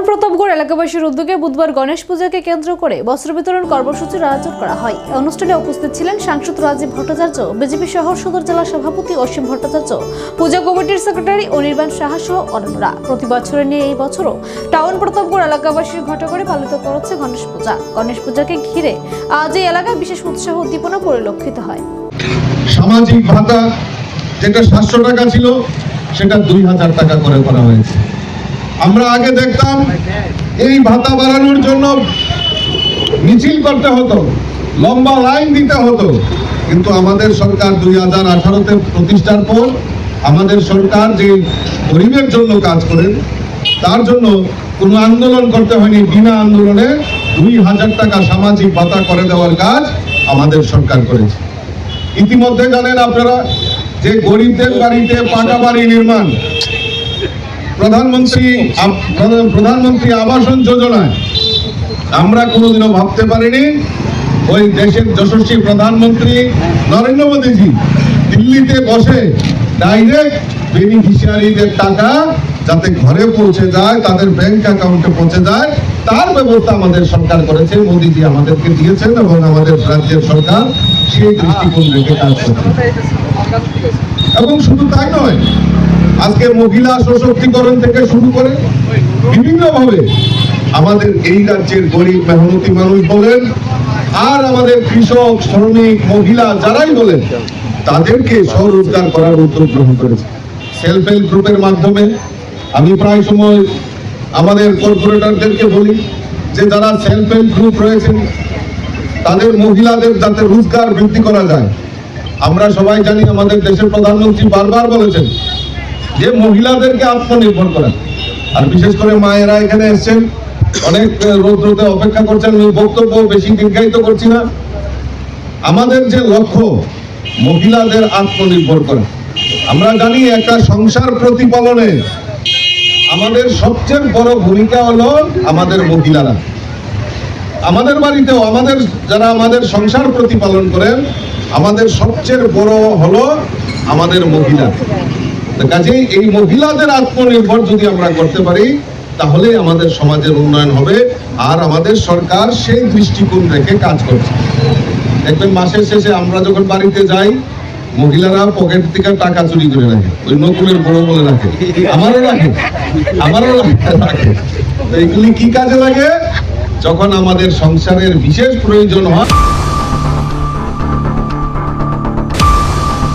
Town Pratapgarh এলাকাবাসীর উদ্যোগে বুধবার গণেশ পূজাকে কেন্দ্র করে বস্ত্র বিতরণ কর্মসূচির আয়োজন করা হয়। অনুষ্ঠানে উপস্থিত ছিলেন সাংসদ রাজীব ভট্টাচার্য, বিজেপি শহর সদর জেলা সভাপতি অসীম ভট্টাচার্য, পূজা কমিটির সেক্রেটারি অনির্বাণ সাহা সহ অন্যান্যরা প্রতি বছরের নিয়ে এই বছরও টাউন প্রতাপগড় এলাকাবাসীর ঘটা করে পালিত করেছে গণেশ পূজা। গণেশ পূজাকে ঘিরে আজ এই এলাকায় বিশেষ উৎসাহ উদ্দীপনা পরিলক্ষিত হয়। সামাজিক ভাতা, যেটা সাতশো টাকা ছিল, সেটা দুই হাজার টাকা করে করা হয়েছে। আমরা আগে দেখতাম এই ভাতা বাড়ানোর জন্য মিছিল করতে হতো, লম্বা লাইন দিতে হতো। কিন্তু আমাদের সরকার দুই হাজার আঠারোতে প্রতিষ্ঠার পর আমাদের সরকার যে গরিবের জন্য কাজ করেন, তার জন্য কোনো আন্দোলন করতে হয়নি। বিনা আন্দোলনে দুই হাজার টাকা সামাজিক ভাতা করে দেওয়ার কাজ আমাদের সরকার করেছে। ইতিমধ্যে জানেন আপনারা, যে গরিবদের বাড়িতে পাকা বাড়ি নির্মাণ প্রধানমন্ত্রী প্রধানমন্ত্রী আবাসন যোজনায়। আমরা কোনোদিনও ভাবতে পারিনি, ওই দেশের যশস্বী প্রধানমন্ত্রী নরেন্দ্র মোদীজি দিল্লিতে বসে ডাইরেক্ট বেনিফিশিয়ারিদের টাকা যাতে ঘরে পৌঁছে যায়, তাদের ব্যাংক অ্যাকাউন্টে পৌঁছে যায়, তার ব্যবস্থা আমাদের সরকার করেছে, মোদীজি আমাদেরকে দিয়েছেন এবং আমাদের রাজ্যের সরকার সেই দৃষ্টিকোণ রেখে কাজ করছে। এবং শুধু তাই নয় আজকে মহিলা সশক্তিকরণ থেকে শুরু করে বিভিন্নভাবে আমাদের এই রাজ্যের গরিব মেহনতি মানুষ বলেন, আর আমাদের কৃষক, শ্রমিক, মহিলা যারাই বলেন, তাদেরকে স্বরোজগার করার উদ্যোগ গ্রহণ করেছে। সেলফ হেল্প গ্রুপের মাধ্যমে আমি প্রায় সময় আমাদের কর্পোরেটরদেরকে বলি যে, যারা সেলফ হেল্প গ্রুপ রয়েছেন, তাদের মহিলাদের যাতে রোজগার বৃদ্ধি করা যায়। আমরা সবাই জানি আমাদের দেশের প্রধানমন্ত্রী বারবার বলেছেন যে মহিলাদেরকে আত্মনির্ভর করা আর বিশেষ করে মায়েরা এখানে এসেছেন। অনেক রৌদ্রতে অপেক্ষা করছেন, আমি বক্তব্য বেশি দীর্ঘায়িত করছি না। আমাদের যে লক্ষ্য, মহিলাদের আত্মনির্ভর করা। আমরা জানি একটা সংসার প্রতিপালনে আমাদের সবচেয়ে বড় ভূমিকা হলো আমাদের মহিলারা। আমাদের বাড়িতেও, আমাদের, যারা আমাদের সংসার প্রতিপালন করেন, আমাদের সবচেয়ে বড় হলো আমাদের মহিলা এই মহিলাদের আত্মনির্ভর যদি আমরা করতে পারি, তাহলে আমাদের সমাজের উন্নয়ন হবে, আর আমাদের সরকার সেই দৃষ্টিকোণ রেখে কাজ করছে। মাসের শেষে আমরা যখন বাড়িতে যাই, মহিলারা পকেট থেকে টাকা চুরি করে রাখে, ওই নকুলের বড় বলে রাখে। আমারও রাখে আমারও রাখে এগুলি কি কাজে লাগে? যখন আমাদের সংসারের বিশেষ প্রয়োজন হয়